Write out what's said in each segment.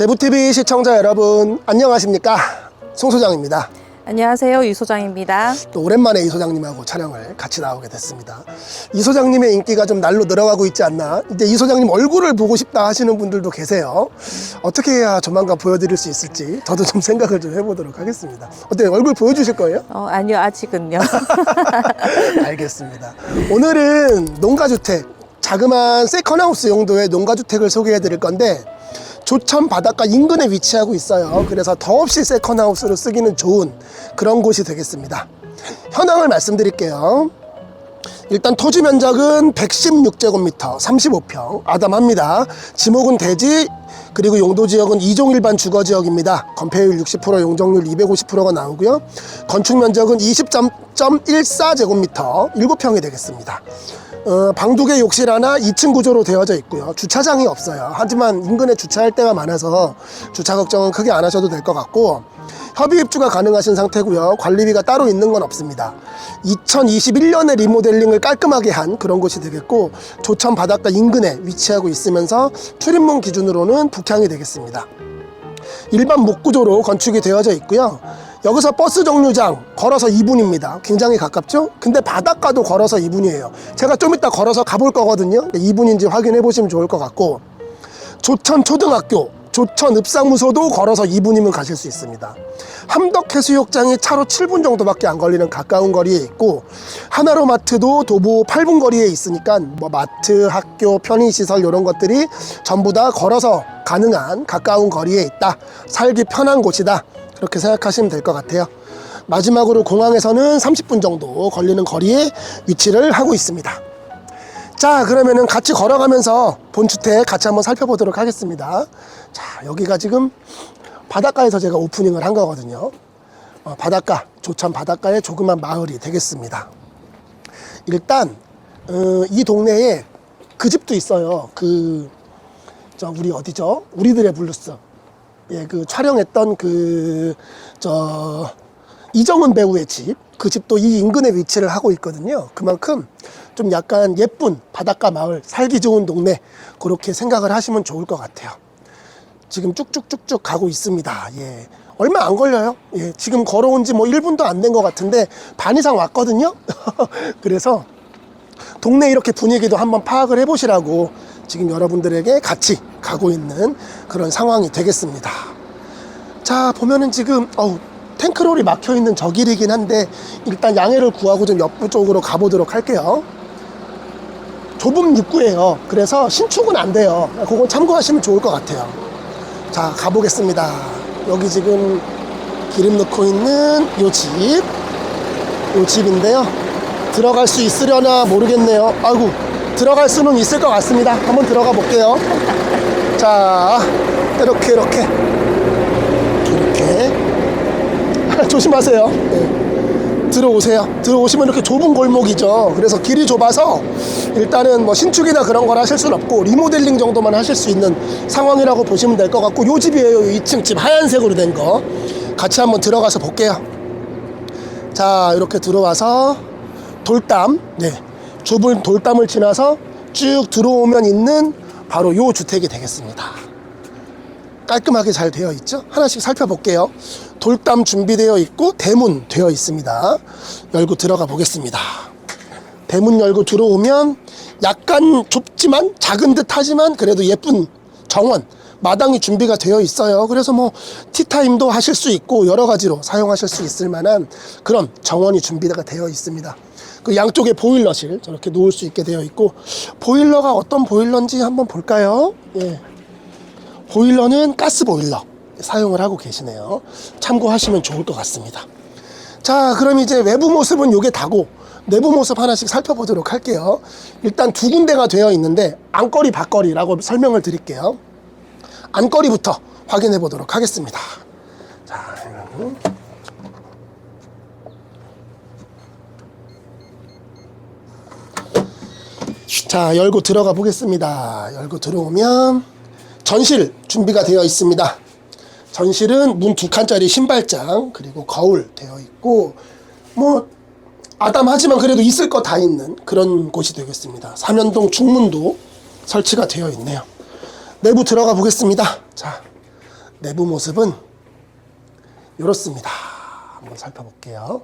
대부TV 시청자 여러분 안녕하십니까 송 소장입니다 안녕하세요. 유 소장입니다. 또 오랜만에 이 소장님하고 촬영을 같이 나오게 됐습니다 이 소장님의 인기가 좀 날로 늘어가고 있지 않나 이제 이 소장님 얼굴을 보고 싶다 하시는 분들도 계세요 어떻게 해야 조만간 보여드릴 수 있을지 저도 좀 생각을 좀 해보도록 하겠습니다 어때요 얼굴 보여주실 거예요? 어, 아니요, 아직은요. 알겠습니다. 오늘은 농가주택, 자그마한 세컨하우스 용도의 농가주택을 소개해 드릴 건데, 조천 바닷가 인근에 위치하고 있어요. 그래서 더없이 세컨하우스로 쓰기는 좋은 그런 곳이 되겠습니다. 현황을 말씀드릴게요. 일단 토지 면적은 116제곱미터, 35평, 아담합니다. 지목은 대지, 그리고 용도 지역은 2종 일반 주거 지역입니다. 건폐율 60%, 용적률 250%가 나오고요. 건축 면적은 20.14제곱미터, 7평이 되겠습니다. 어, 방두개 욕실 하나 2층 구조로 되어져 있고요. 주차장이 없어요. 하지만 인근에 주차할 데가 많아서 주차 걱정은 크게 안 하셔도 될 것 같고 협의 입주가 가능하신 상태고요. 관리비가 따로 있는 건 없습니다. 2021년에 리모델링을 깔끔하게 한 그런 곳이 되겠고 조천 바닷가 인근에 위치하고 있으면서 출입문 기준으로는 북향이 되겠습니다. 일반 목구조로 건축이 되어져 있고요. 여기서 버스 정류장 걸어서 2분입니다. 굉장히 가깝죠? 근데 바닷가도 걸어서 2분이에요. 제가 좀 이따 걸어서 가볼 거거든요. 2분인지 확인해 보시면 좋을 것 같고 조천 초등학교, 조천 읍상무소도 걸어서 2분이면 가실 수 있습니다. 함덕 해수욕장이 차로 7분 정도밖에 안 걸리는 가까운 거리에 있고 하나로마트도 도보 8분 거리에 있으니까 뭐 마트, 학교, 편의시설 이런 것들이 전부 다 걸어서 가능한 가까운 거리에 있다. 살기 편한 곳이다. 그렇게 생각하시면 될 것 같아요. 마지막으로 공항에서는 30분 정도 걸리는 거리에 위치를 하고 있습니다. 자 그러면은 같이 걸어가면서 본주택 같이 한번 살펴보도록 하겠습니다 자 여기가 지금 바닷가에서 제가 오프닝을 한 거거든요. 어, 바닷가 조천 바닷가의 조그만 마을이 되겠습니다. 일단 어, 이 동네에 그 집도 있어요. 그 저 우리 어디죠? 우리들의 블루스. 예 그 촬영했던 그 저 이정은 배우의 집, 그 집도 이 인근에 위치를 하고 있거든요. 그만큼 좀 약간 예쁜 바닷가 마을, 살기 좋은 동네, 그렇게 생각을 하시면 좋을 것 같아요. 지금 쭉쭉쭉쭉 가고 있습니다. 예. 얼마 안 걸려요. 예. 지금 걸어온 지 뭐 1분도 안 된 것 같은데 반 이상 왔거든요. 그래서 동네 이렇게 분위기도 한번 파악을 해보시라고 지금 여러분들에게 같이 가고 있는 그런 상황이 되겠습니다. 자 보면은 지금 어우 탱크롤이 막혀 있는 저 길이긴 한데 일단 양해를 구하고 좀 옆부 쪽으로 가보도록 할게요. 좁은 입구예요. 그래서 신축은 안 돼요. 그건 참고하시면 좋을 것 같아요. 자 가보겠습니다. 여기 지금 기름 넣고 있는 요 집, 요 집인데요. 들어갈 수 있으려나 모르겠네요. 아이고 들어갈 수는 있을 것 같습니다. 한번 들어가 볼게요. 자 이렇게 이렇게 이렇게 조심하세요. 네. 들어오세요. 들어오시면 이렇게 좁은 골목이죠. 그래서 길이 좁아서 일단은 뭐 신축이나 그런 걸 하실 수는 없고 리모델링 정도만 하실 수 있는 상황이라고 보시면 될 것 같고 요 집이에요. 요 2층 집 하얀색으로 된 거. 같이 한번 들어가서 볼게요. 자, 이렇게 들어와서 돌담, 네. 좁은 돌담을 지나서 쭉 들어오면 있는 바로 요 주택이 되겠습니다. 깔끔하게 잘 되어 있죠? 하나씩 살펴볼게요. 돌담 준비되어 있고 대문 되어 있습니다. 열고 들어가 보겠습니다. 대문 열고 들어오면 약간 좁지만 작은 듯 하지만 그래도 예쁜 정원 마당이 준비가 되어 있어요. 그래서 뭐 티타임도 하실 수 있고 여러 가지로 사용하실 수 있을 만한 그런 정원이 준비가 되어 있습니다. 그 양쪽에 보일러실 저렇게 놓을 수 있게 되어 있고 보일러가 어떤 보일러인지 한번 볼까요? 예. 보일러는 가스 보일러 사용을 하고 계시네요. 참고하시면 좋을 것 같습니다. 자, 그럼 이제 외부 모습은 요게 다고 내부 모습 하나씩 살펴보도록 할게요. 일단 두 군데가 되어 있는데 안거리, 밖거리라고 설명을 드릴게요. 안거리부터 확인해 보도록 하겠습니다. 자, 이거는 자, 열고 들어가 보겠습니다. 열고 들어오면 전실 준비가 되어 있습니다. 전실은 문 두 칸짜리 신발장 그리고 거울 되어 있고 뭐 아담하지만 그래도 있을 거 다 있는 그런 곳이 되겠습니다. 삼연동 중문도 설치가 되어 있네요. 내부 들어가 보겠습니다. 자, 내부 모습은 이렇습니다. 한번 살펴볼게요.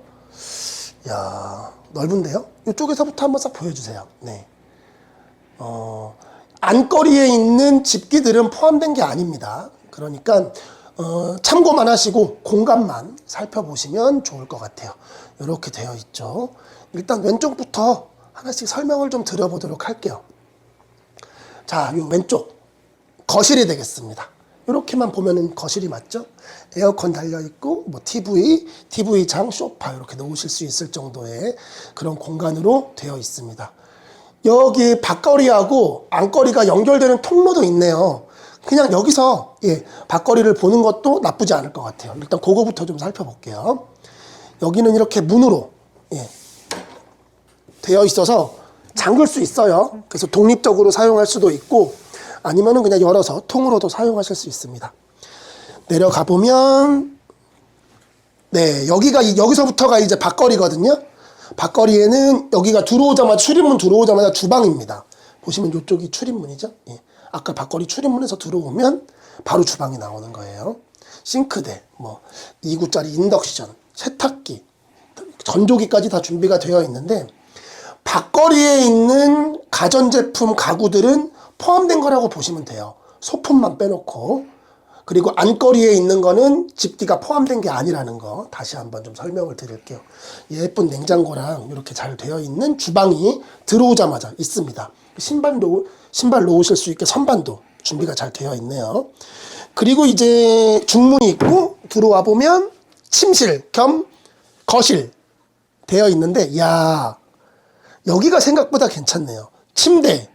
야 넓은데요? 이쪽에서부터 한번 싹 보여주세요. 네. 어, 안거리에 있는 집기들은 포함된 게 아닙니다. 그러니까 어, 참고만 하시고 공간만 살펴보시면 좋을 것 같아요. 이렇게 되어 있죠. 일단 왼쪽부터 하나씩 설명을 좀 드려보도록 할게요. 자, 요 왼쪽 거실이 되겠습니다. 이렇게만 보면은 거실이 맞죠? 에어컨 달려 있고 뭐 TV, TV장, 소파 이렇게 놓으실 수 있을 정도의 그런 공간으로 되어 있습니다. 여기 밖거리하고 안거리가 연결되는 통로도 있네요. 그냥 여기서 예, 밖거리를 보는 것도 나쁘지 않을 것 같아요. 일단 그거부터 좀 살펴볼게요. 여기는 이렇게 문으로 예, 되어 있어서 잠글 수 있어요. 그래서 독립적으로 사용할 수도 있고 아니면은 그냥 열어서 통으로도 사용하실 수 있습니다. 내려가 보면 네 여기가 이- 여기서부터가 이제 밖거리거든요. 밖거리에는 여기가 들어오자마자 출입문 들어오자마자 주방입니다. 보시면 이쪽이 출입문이죠. 예. 아까 밖거리 출입문에서 들어오면 바로 주방이 나오는 거예요. 싱크대, 뭐 2구짜리 인덕션, 세탁기, 전조기까지 다 준비가 되어 있는데 밖거리에 있는 가전제품 가구들은 포함된 거라고 보시면 돼요. 소품만 빼놓고. 그리고 안거리에 있는 거는 집기가 포함된 게 아니라는 거 다시 한번 좀 설명을 드릴게요. 예쁜 냉장고랑 이렇게 잘 되어 있는 주방이 들어오자마자 있습니다. 신발도 신발 놓으실 수 있게 선반도 준비가 잘 되어 있네요. 그리고 이제 중문이 있고 들어와 보면 침실 겸 거실 되어 있는데 야 여기가 생각보다 괜찮네요. 침대,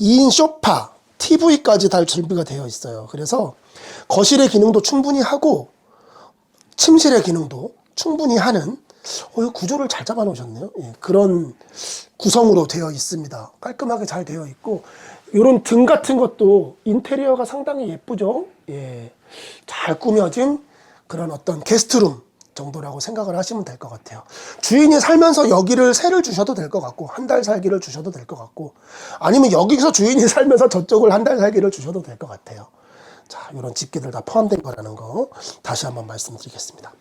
2인 소파, TV까지 다 준비가 되어 있어요. 그래서 거실의 기능도 충분히 하고 침실의 기능도 충분히 하는 어, 이 구조를 잘 잡아 놓으셨네요. 예, 그런 구성으로 되어 있습니다. 깔끔하게 잘 되어 있고 이런 등 같은 것도 인테리어가 상당히 예쁘죠. 예, 잘 꾸며진 그런 어떤 게스트룸 정도라고 생각을 하시면 될 것 같아요. 주인이 살면서 여기를 세를 주셔도 될 것 같고 한 달 살기를 주셔도 될 것 같고 아니면 여기서 주인이 살면서 저쪽을 한 달 살기를 주셔도 될 것 같아요. 자, 이런 집기들 다 포함된 거라는 거 다시 한번 말씀드리겠습니다.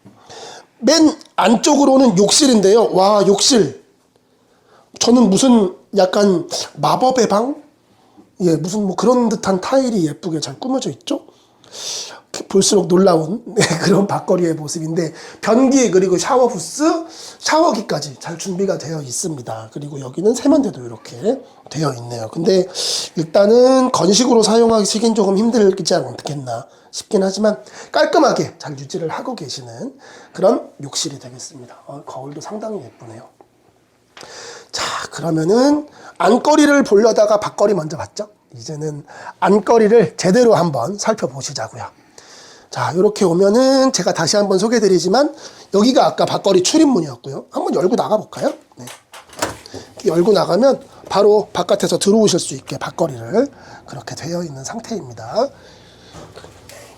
맨 안쪽으로는 욕실인데요. 와, 욕실. 저는 무슨 약간 마법의 방? 예, 무슨 뭐 그런 듯한 타일이 예쁘게 잘 꾸며져 있죠? 볼수록 놀라운 네, 그런 밖거리의 모습인데 변기 그리고 샤워 부스, 샤워기까지 잘 준비가 되어 있습니다. 그리고 여기는 세면대도 이렇게 되어 있네요. 근데 일단은 건식으로 사용하시긴 조금 힘들지 않겠나 싶긴 하지만 깔끔하게 잘 유지를 하고 계시는 그런 욕실이 되겠습니다. 어, 거울도 상당히 예쁘네요. 자, 그러면은 안거리를 보려다가 밖거리 먼저 봤죠? 이제는 안거리를 제대로 한번 살펴보시자고요. 자, 이렇게 오면은 제가 다시 한번 소개드리지만 여기가 아까 밖거리 출입문이었고요. 한번 열고 나가 볼까요? 네. 열고 나가면 바로 바깥에서 들어오실 수 있게 밖거리를 그렇게 되어 있는 상태입니다.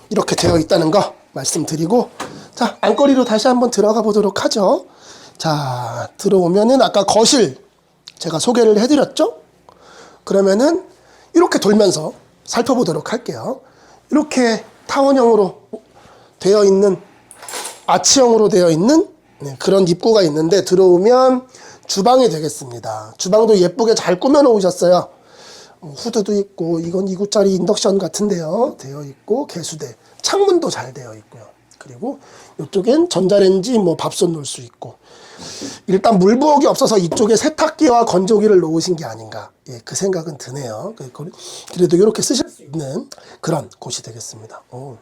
이렇게 되어 있다는 거 말씀드리고 자 안거리로 다시 한번 들어가 보도록 하죠 자 들어오면은 아까 거실 제가 소개를 해 드렸죠 그러면은 이렇게 돌면서 살펴보도록 할게요 이렇게 타원형으로 되어 있는 아치형으로 되어 있는 네, 그런 입구가 있는데 들어오면 주방이 되겠습니다. 주방도 예쁘게 잘 꾸며 놓으셨어요. 뭐 후드도 있고 이건 2구짜리 인덕션 같은데요. 되어 있고 개수대 창문도 잘 되어 있고요 그리고 이쪽엔 전자레인지 뭐 밥솥 놓을 수 있고. 일단 물 부엌이 없어서 이쪽에 세탁기와 건조기를 놓으신 게 아닌가. 예, 그 생각은 드네요. 그- 그- 그래도 이렇게 쓰실 수 있는 그런 곳이 되겠습니다. 오,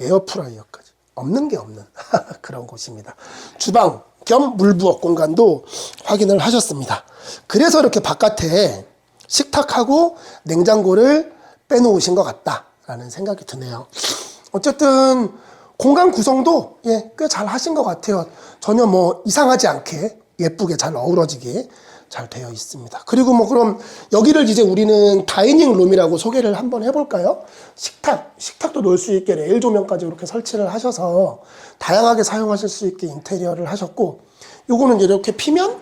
에어프라이어까지. 없는 게 없는 그런 곳입니다. 주방 겸 물부엌 공간도 확인을 하셨습니다. 그래서 이렇게 바깥에 식탁하고 냉장고를 빼놓으신 것 같다라는 생각이 드네요. 어쨌든 공간 구성도 예, 꽤 잘 하신 것 같아요. 전혀 뭐 이상하지 않게 예쁘게 잘 어우러지게 잘 되어 있습니다. 그리고 뭐 그럼 여기를 이제 우리는 다이닝 룸이라고 소개를 한번 해볼까요? 식탁, 식탁도 놓을 수 있게 레일 조명까지 이렇게 설치를 하셔서 다양하게 사용하실 수 있게 인테리어를 하셨고 요거는 이렇게 피면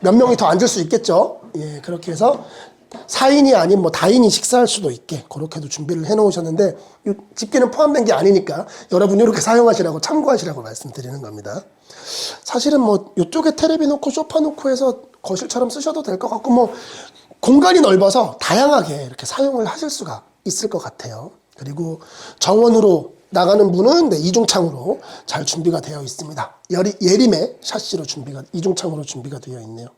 몇 명이 더 앉을 수 있겠죠. 예, 그렇게 해서 4인이 아닌 뭐 다인이 식사할 수도 있게 그렇게도 준비를 해 놓으셨는데 이 집게는 포함된 게 아니니까 여러분 이렇게 사용하시라고 참고하시라고 말씀드리는 겁니다. 사실은 뭐 이쪽에 테레비 놓고 소파 놓고 해서 거실처럼 쓰셔도 될 것 같고 뭐 공간이 넓어서 다양하게 이렇게 사용을 하실 수가 있을 것 같아요. 그리고 정원으로 나가는 문은 네, 이중창으로 잘 준비가 되어 있습니다. 예림의 샤시로 준비가 이중창으로 준비가 되어 있네요.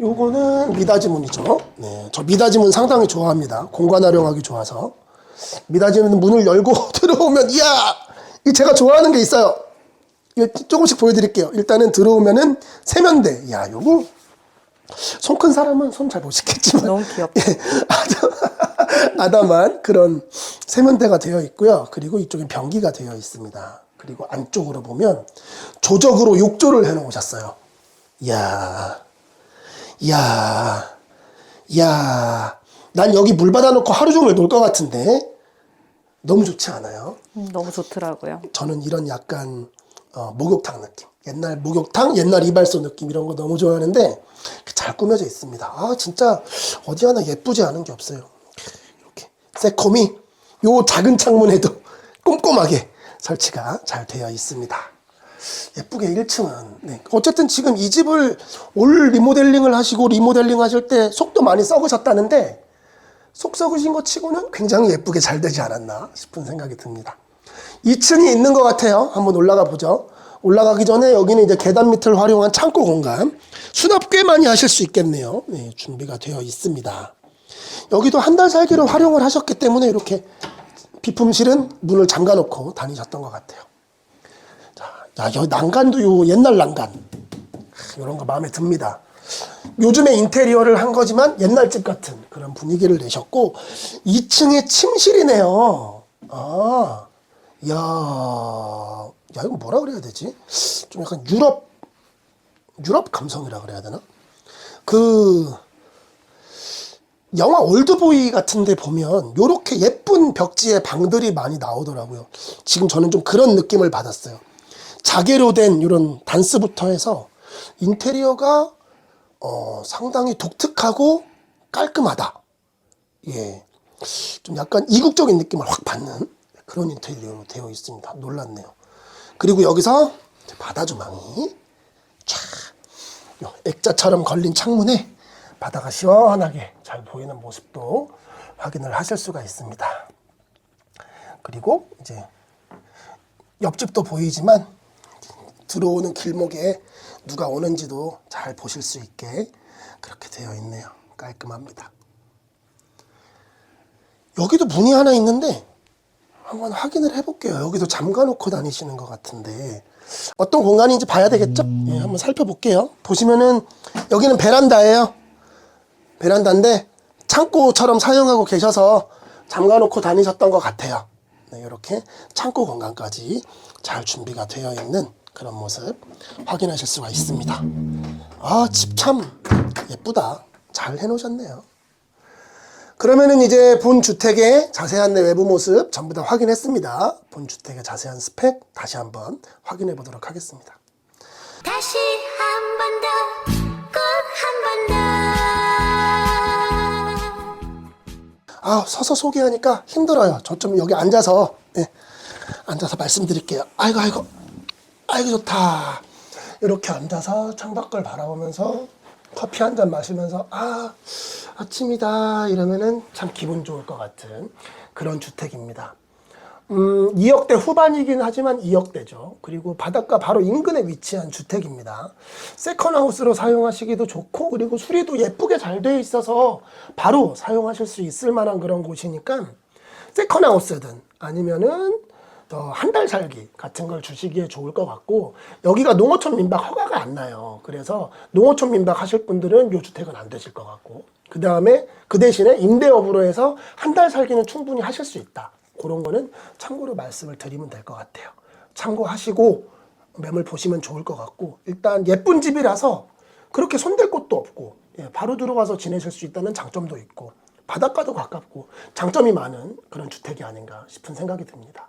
요거는 미닫이 문이죠. 네, 저 미닫이 문 상당히 좋아합니다. 공간 활용하기 좋아서 미닫이 문 문을 열고 들어오면 이야, 이 제가 좋아하는 게 있어요. 조금씩 보여드릴게요. 일단은 들어오면은 세면대. 야, 요거 손 큰 사람은 손 잘 못 씻겠지만 너무 귀엽다. 예, 아담, 아담한 그런 세면대가 되어 있고요. 그리고 이쪽에 변기가 되어 있습니다. 그리고 안쪽으로 보면 조적으로 욕조를 해 놓으셨어요. 이야, 이 야, 이야. 난 여기 물 받아놓고 하루 종일 놀 것 같은데 너무 좋지 않아요? 음, 너무 좋더라고요. 저는 이런 약간 어, 목욕탕 느낌 옛날 목욕탕 옛날 이발소 느낌 이런 거 너무 좋아하는데 잘 꾸며져 있습니다 아 진짜 어디 하나 예쁘지 않은 게 없어요 이렇게 새콤이 요 작은 창문에도 꼼꼼하게 설치가 잘 되어 있습니다 예쁘게 1층은 네. 어쨌든 지금 이 집을 올 리모델링을 하시고 리모델링 하실 때 속도 많이 썩으셨다는데 속 썩으신 것 치고는 굉장히 예쁘게 잘 되지 않았나 싶은 생각이 듭니다. 2층이 있는 것 같아요. 한번 올라가 보죠. 올라가기 전에 여기는 이제 계단 밑을 활용한 창고 공간. 수납 꽤 많이 하실 수 있겠네요. 네, 준비가 되어 있습니다. 여기도 한 달 살기로 활용을 하셨기 때문에 이렇게 비품실은 문을 잠가 놓고 다니셨던 것 같아요. 자, 야, 여기 난간도 요 옛날 난간. 이런 거 마음에 듭니다. 요즘에 인테리어를 한 거지만 옛날 집 같은 그런 분위기를 내셨고 2층에 침실이네요. 아, 야, 야 이거 뭐라 그래야 되지? 좀 약간 유럽 유럽 감성이라 그래야 되나? 그 영화 올드보이 같은데 보면 요렇게 예쁜 벽지에 방들이 많이 나오더라고요. 지금 저는 좀 그런 느낌을 받았어요. 자개로 된 이런 단스부터 해서 인테리어가 어, 상당히 독특하고 깔끔하다. 예. 좀 약간 이국적인 느낌을 확 받는 그런 인테리어로 되어 있습니다. 놀랐네요. 그리고 여기서 바다 쫙요 액자처럼 걸린 창문에 바다가 시원하게 잘 보이는 모습도 확인을 하실 수가 있습니다. 그리고 이제 옆집도 보이지만 들어오는 길목에 누가 오는지도 잘 보실 수 있게 그렇게 되어 있네요. 깔끔합니다. 여기도 문이 하나 있는데 한번 확인을 해볼게요. 여기도 잠가 놓고 다니시는 것 같은데 어떤 공간인지 봐야 되겠죠? 예, 한번 살펴볼게요. 보시면은 여기는 베란다예요. 베란다인데 창고처럼 사용하고 계셔서 잠가 놓고 다니셨던 것 같아요. 네, 이렇게 창고 공간까지 잘 준비가 되어 있는 그런 모습 확인하실 수가 있습니다. 아, 집 참 예쁘다. 잘 해놓으셨네요. 그러면은 이제 본 주택의 자세한 내 외부 모습 전부 다 확인했습니다. 본 주택의 자세한 스펙 다시 한번 확인해 보도록 하겠습니다. 다시 한 번 더, 꼭 한 번 더. 아, 서서 소개하니까 힘들어요. 저 좀 여기 앉아서, 예, 앉아서 말씀드릴게요. 아이고, 아이고, 아이고, 좋다. 이렇게 앉아서 창밖을 바라보면서 커피 한 잔 마시면서, 아, 아침이다. 이러면은 참 기분 좋을 것 같은 그런 주택입니다. 음, 2억대 후반이긴 하지만 2억대죠. 그리고 바닷가 바로 인근에 위치한 주택입니다. 세컨하우스로 사용하시기도 좋고, 그리고 수리도 예쁘게 잘돼 있어서 바로 사용하실 수 있을 만한 그런 곳이니까, 세컨하우스든 아니면은 한 달 살기 같은 걸 주시기에 좋을 것 같고, 여기가 농어촌 민박 허가가 안 나요. 그래서 농어촌 민박 하실 분들은 요 주택은 안 되실 것 같고, 그 다음에 그 대신에 임대업으로 해서 한 달 살기는 충분히 하실 수 있다. 그런 거는 참고로 말씀을 드리면 될 것 같아요. 참고하시고 매물 보시면 좋을 것 같고 일단 예쁜 집이라서 그렇게 손댈 곳도 없고 예, 바로 들어와서 지내실 수 있다는 장점도 있고 바닷가도 가깝고 장점이 많은 그런 주택이 아닌가 싶은 생각이 듭니다.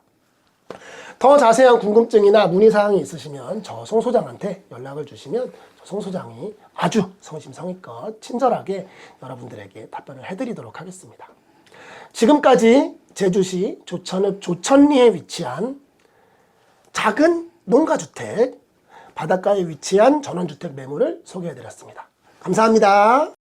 더 자세한 궁금증이나 문의사항이 있으시면 저 송 소장한테 연락을 주시면 송 소장이 아주 성심성의껏 친절하게 여러분들에게 답변을 해드리도록 하겠습니다. 지금까지 제주시 조천읍 조천리에 위치한 작은 농가주택 바닷가에 위치한 전원주택 매물을 소개해드렸습니다. 감사합니다.